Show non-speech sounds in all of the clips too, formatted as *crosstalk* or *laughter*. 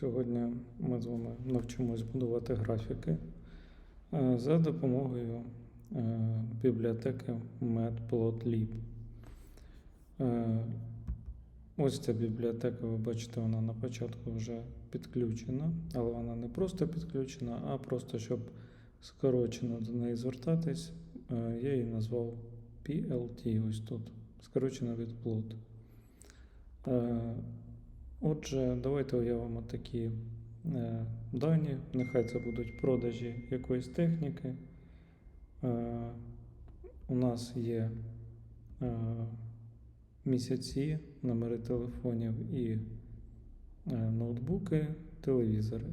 Сьогодні ми з вами навчимось будувати графіки е, за допомогою е, бібліотеки Matplotlib. Е, Ось ця бібліотека, ви бачите, вона на початку вже підключена, але вона не просто підключена, а просто щоб скорочено до неї звертатись, я її назвав PLT ось тут, скорочено від plot. Отже, давайте уявимо такі е, дані. Нехай це будуть продажі якоїсь техніки. Е, у нас є е, місяці, номери телефонів і е, ноутбуки, телевізори.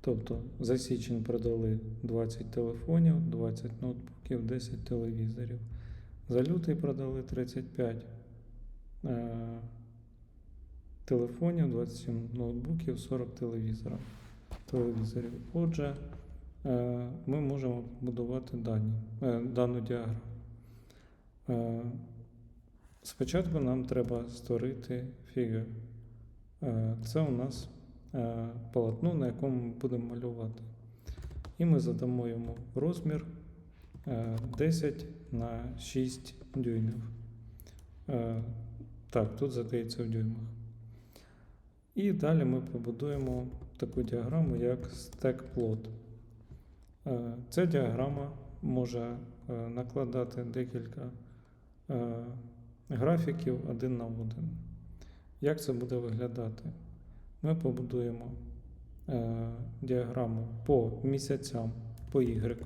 Тобто за січень продали 20 телефонів, 20 ноутбуків, 10 телевізорів. За лютий продали 35 е, телефонів, 27 ноутбуків, 40 телевізорів. телевізорів. Отже, е, ми можемо будувати дані, е, дану діаграму. Е, Спочатку нам треба створити фігур. Е, Це у нас полотно, на якому ми будемо малювати. І ми задамо йому розмір е, 10 на 6 дюймів. Так, тут задається в дюймах. І далі ми побудуємо таку діаграму, як. Е, Ця діаграма може е, накладати декілька е, графіків один на один. Як це буде виглядати? Ми побудуємо е, діаграму по місяцям по Y,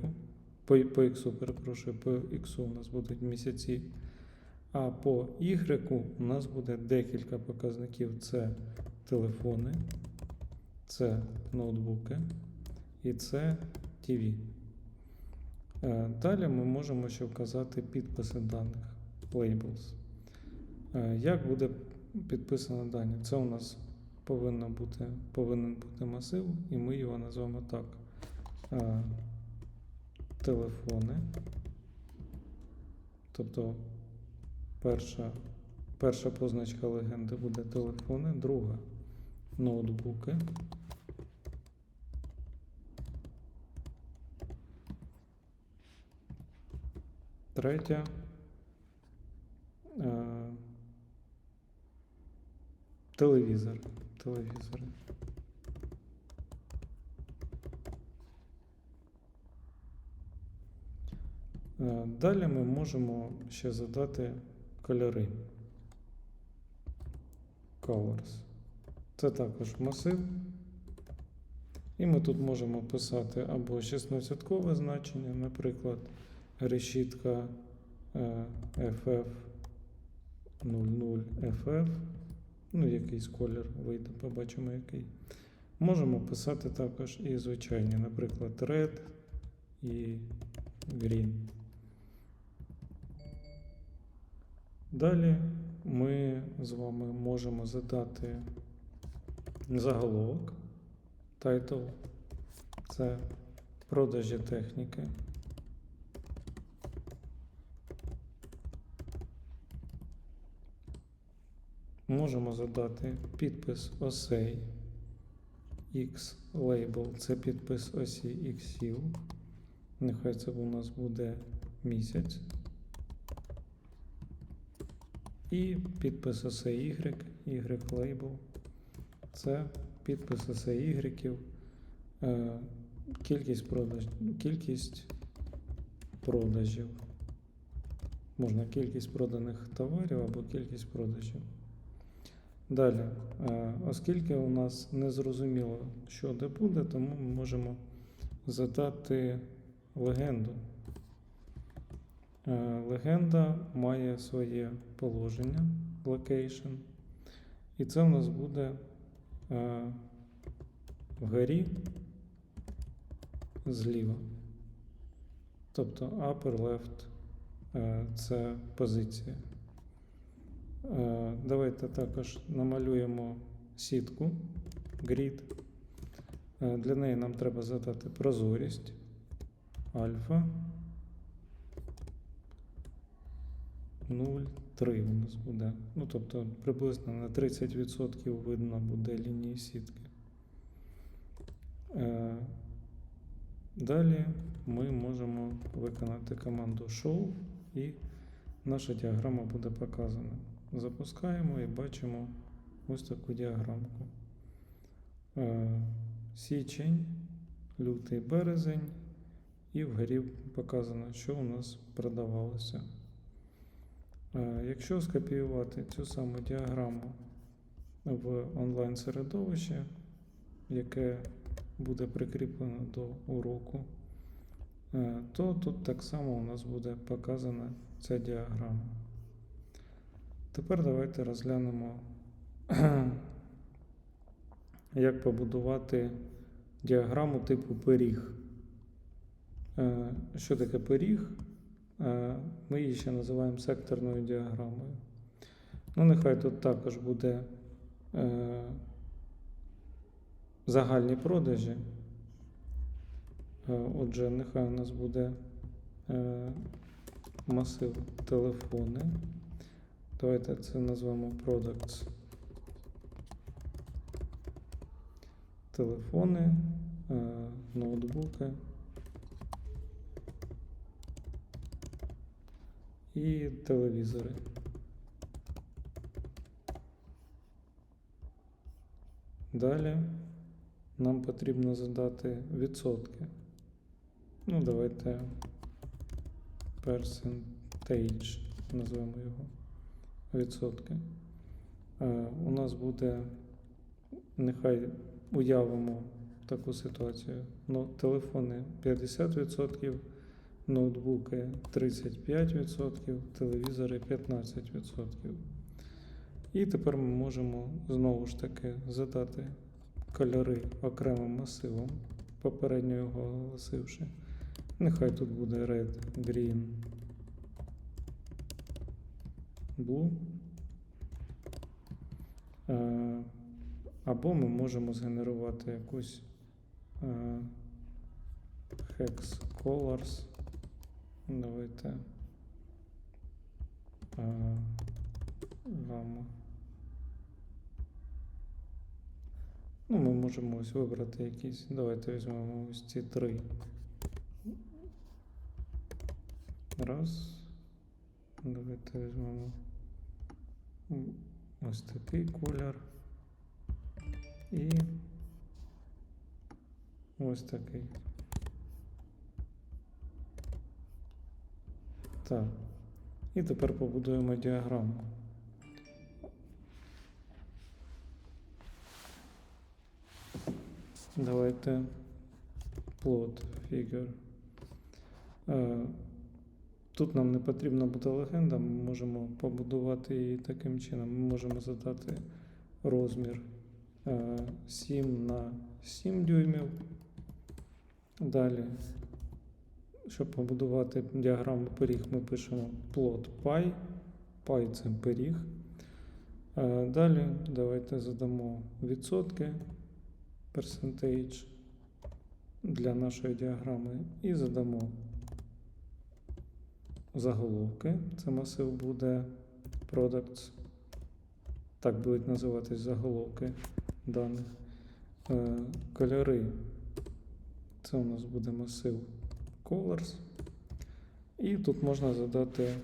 по, по X, перепрошую, по X у нас будуть місяці, а по Y у нас буде декілька показників: це телефони, це ноутбуки і це TV. Е, Далі ми можемо ще вказати підписи даних labels. Е, Як буде підписано дані? Це у нас повинно бути, повинен бути масив, і ми його назвемо так. Е, Телефони. Тобто перша, перша позначка легенди буде телефони, друга ноутбуки. Третя. Е, телевізор. Телевізори. Е, Далі ми можемо ще задати кольори. Colors. Це також масив. І ми тут можемо писати або 16-кове значення, наприклад, решітка е, FF 00 FF. Ну, якийсь колір вийде, побачимо який. Можемо писати також і звичайні, наприклад, red і green. Далі ми з вами можемо задати заголовок, title. Це продажі техніки. Можемо задати підпис осей. X label це підпис осі іксів. Нехай це у нас буде місяць. І підпис осе Y, Y label. Це підпис осе Y. Е, Кількість продаж, кількість продажів. Можна кількість проданих товарів або кількість продажів. Далі, е, оскільки у нас не зрозуміло, що де буде, тому ми можемо задати легенду. Е, Легенда має своє положення, location, і це у нас буде вгорі зліва. Тобто upper left е, це позиція. Е, Давайте також намалюємо сітку grid. Е, Для неї нам треба задати прозорість альфа 0,3 у нас буде. Ну, тобто приблизно на 30% видно буде лінії сітки. Е, Далі ми можемо виконати команду Show і наша діаграма буде показана. Запускаємо і бачимо ось таку діаграмку. Е, Січень, лютий березень, і вгорі показано, що у нас продавалося. Е, Якщо скопіювати цю саму діаграму в онлайн-середовище, яке буде прикріплено до уроку, е, то тут так само у нас буде показана ця діаграма. Тепер давайте розглянемо, *clears throat* як побудувати діаграму типу пиріг. Е, Що таке пиріг? Е, Ми її ще називаємо секторною діаграмою. Ну, нехай тут також буде е, загальні продажі. Е, Отже, нехай у нас буде масив телефони. Давайте це назвемо Products. Телефони, ноутбуки. І телевізори. Далі нам потрібно задати відсотки. Ну, давайте percentage назвемо його відсотки. Е, у нас буде, нехай уявимо таку ситуацію. Ну, телефони 50%, ноутбуки 35%, телевізори 15%. І тепер ми можемо знову ж таки задати кольори окремим масивом, попередньо його оголосивши. Нехай тут буде red, green, blue. Е, Або ми можемо згенерувати якусь е, hex colors. Давайте е, гамма. Ну, ми можемо ось вибрати якісь. Давайте візьмемо ось ці три. Раз. Давайте візьмемо ось такий колір. І ось такий. Так. І тепер побудуємо діаграму. Давайте plot figure. Е, Тут нам не потрібна буде легенда, ми можемо побудувати її таким чином. Ми можемо задати розмір е, 7 на 7 дюймів. Далі, щоб побудувати діаграму пиріг, ми пишемо plot pi. Pi це пиріг. Е, Далі давайте задамо відсотки percentage для нашої діаграми і задамо заголовки. Це масив буде products. Так будуть називатись заголовки даних. Е, Кольори. Це у нас буде масив colors. І тут можна задати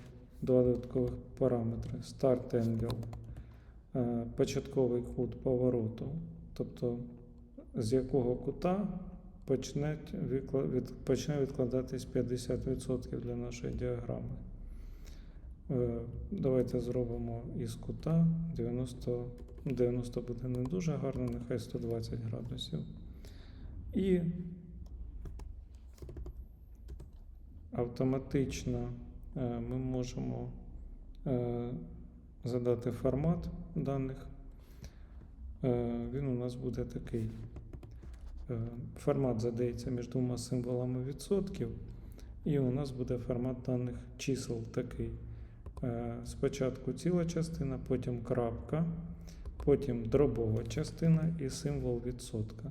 два додаткових параметри. Start angle, е, початковий кут повороту. Тобто з якого кута почне, відкладатись 50% для нашої діаграми. Е, Давайте зробимо із кута 90, 90 буде не дуже гарно, нехай 120 градусів. І автоматично е, ми можемо е, задати формат даних. Е, Він у нас буде такий. Формат задається між двома символами відсотків, і у нас буде формат даних чисел такий. Спочатку ціла частина, потім крапка, потім дробова частина і символ відсотка.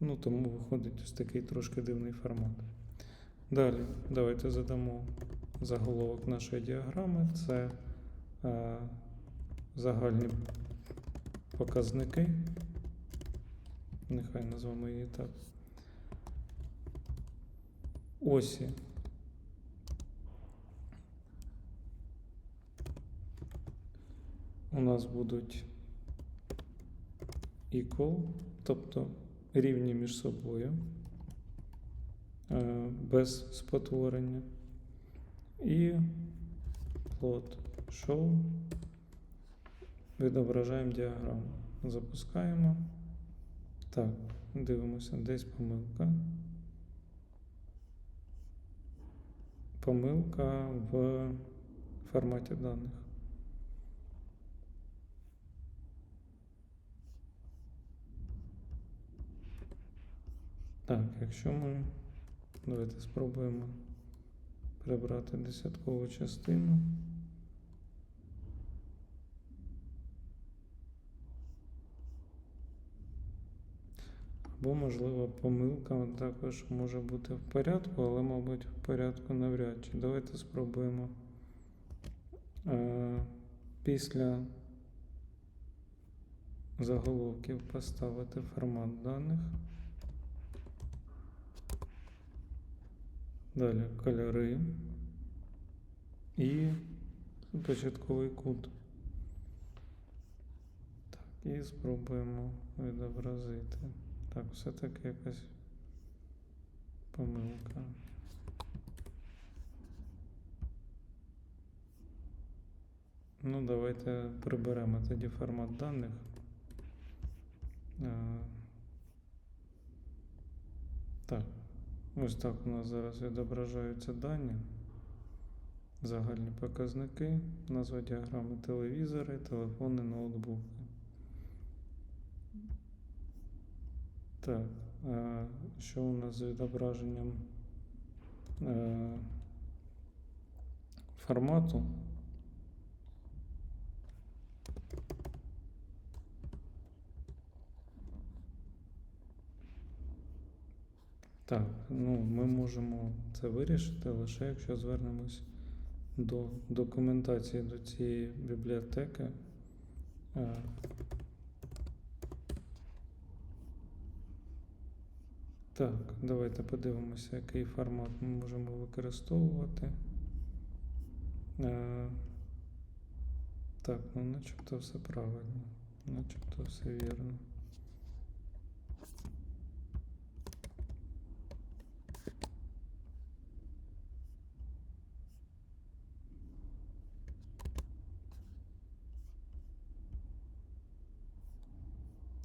Ну, тому виходить ось такий трошки дивний формат. Далі, давайте задамо заголовок нашої діаграми. Це е, загальні показники. Нехай назвемо її так. Осі. У нас будуть equal, тобто рівні між собою, без спотворення. І plot show. Відображаємо діаграму. Запускаємо. Так, дивимося, десь помилка. Помилка в форматі даних. Так, якщо ми давайте спробуємо прибрати десяткову частину. Або, можливо, помилка також може бути в порядку, але, мабуть, в порядку навряд чи. Давайте спробуємо е, після заголовків поставити формат даних. Далі кольори і початковий кут. Так, і спробуємо відобразити. Так, все-таки якась помилка. Ну, давайте приберемо тоді формат даних. Е, Так, ось так у нас зараз відображаються дані. Загальні показники, назва діаграми телевізори, телефони, ноутбуки. Так, що у нас з відображенням е, формату? Так, ну ми можемо це вирішити лише якщо звернемось до документації до цієї бібліотеки. Е, Так, давайте подивимося, який формат ми можемо використовувати. Е, так, ну начебто все правильно, начебто все вірно.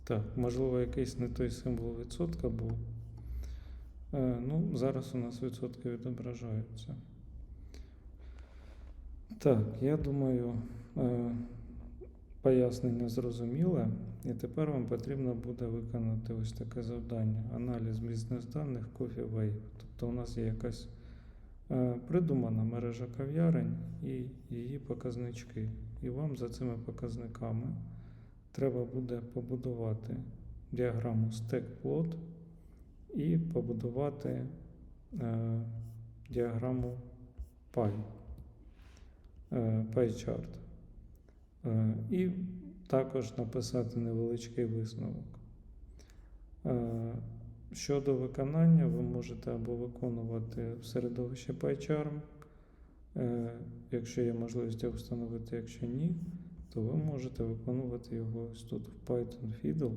Так, можливо, якийсь не той символ відсотка був. Е, ну, зараз у нас відсотки відображаються. Так, я думаю, е, пояснення зрозуміле, і тепер вам потрібно буде виконати ось таке завдання: аналіз бізнес-даних Coffee Wave. Тобто у нас є якась е, придумана мережа кав'ярень і її показнички. І вам за цими показниками треба буде побудувати діаграму stack-plot і побудувати е, діаграму pie, е. Е, і також написати невеличкий висновок. Е, щодо виконання, ви можете або виконувати в середовищі PyCharm, е, якщо є можливість його встановити, якщо ні, то ви можете виконувати його ось тут в Python Fiddle.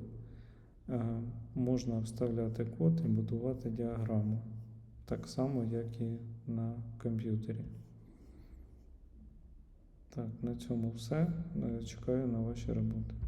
Е, Можна вставляти код і будувати діаграму. Так само, як і на комп'ютері. Так, на цьому все. Е, Чекаю на ваші роботи.